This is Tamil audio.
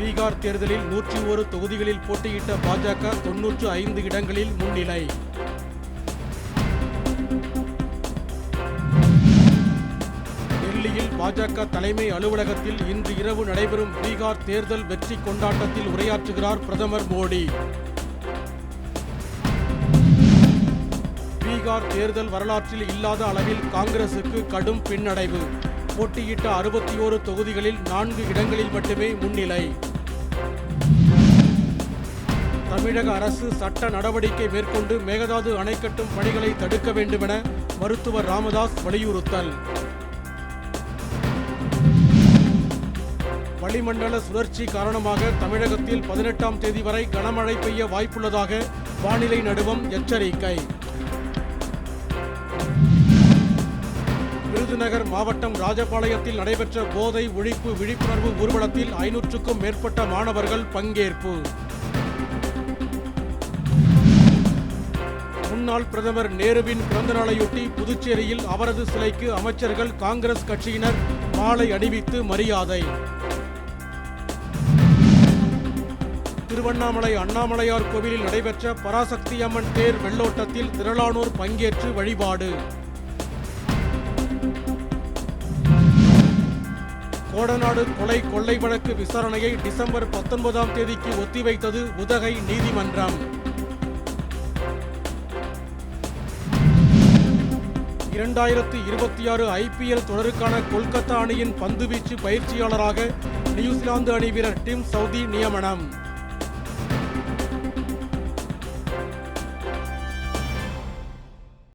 பீகார் தேர்தலில் நூற்றி ஒரு தொகுதிகளில் போட்டியிட்ட பாஜக தொன்னூற்று ஐந்து இடங்களில் முன்னிலை. டெல்லியில் பாஜக தலைமை அலுவலகத்தில் இன்று இரவு நடைபெறும் பீகார் தேர்தல் வெற்றி கொண்டாட்டத்தில் உரையாற்றுகிறார் பிரதமர் மோடி. பீகார் தேர்தல் வரலாற்றில் இல்லாத அளவில் காங்கிரசுக்கு கடும் பின்னடைவு. போட்டியிட்ட அறுபத்தி ஓரு தொகுதிகளில் நான்கு இடங்களில் மட்டுமே முன்னிலை. தமிழக அரசு சட்ட நடவடிக்கை மேற்கொண்டு மேகதாது அணை கட்டும் பணிகளை தடுக்க வேண்டுமென மருத்துவர் ராமதாஸ் வலியுறுத்தல். வளிமண்டல சுழற்சி காரணமாக தமிழகத்தில் பதினெட்டாம் தேதி வரை கனமழை பெய்ய வாய்ப்புள்ளதாக வானிலை நடுவம் எச்சரிக்கை. விருதுநகர் மாவட்டம் ராஜபாளையத்தில் நடைபெற்ற போதை ஒழிப்பு விழிப்புணர்வு ஊர்வலத்தில் ஐநூற்றுக்கும் மேற்பட்ட மாணவர்கள் பங்கேற்பு. முன்னாள் பிரதமர் நேருவின் பிறந்தநாளையொட்டி புதுச்சேரியில் அவரது சிலைக்கு அமைச்சர்கள் காங்கிரஸ் கட்சியினர் மாலை அணிவித்து மரியாதை. திருவண்ணாமலை அண்ணாமலையார் கோவிலில் நடைபெற்ற பராசக்தி அம்மன் தேர் வெள்ளோட்டத்தில் திரளானோர் பங்கேற்று வழிபாடு. கோடநாடு கொலை கொள்ளை வழக்கு விசாரணையை டிசம்பர் பத்தொன்பதாம் தேதிக்கு ஒத்திவைத்தது உதகை நீதிமன்றம். இரண்டாயிரத்து இருபத்தி ஆறு ஐபிஎல் தொடருக்கான கொல்கத்தா அணியின் பந்துவீச்சு பயிற்சியாளராக நியூசிலாந்து அணி வீரர் டிம் சவுதி நியமனம்.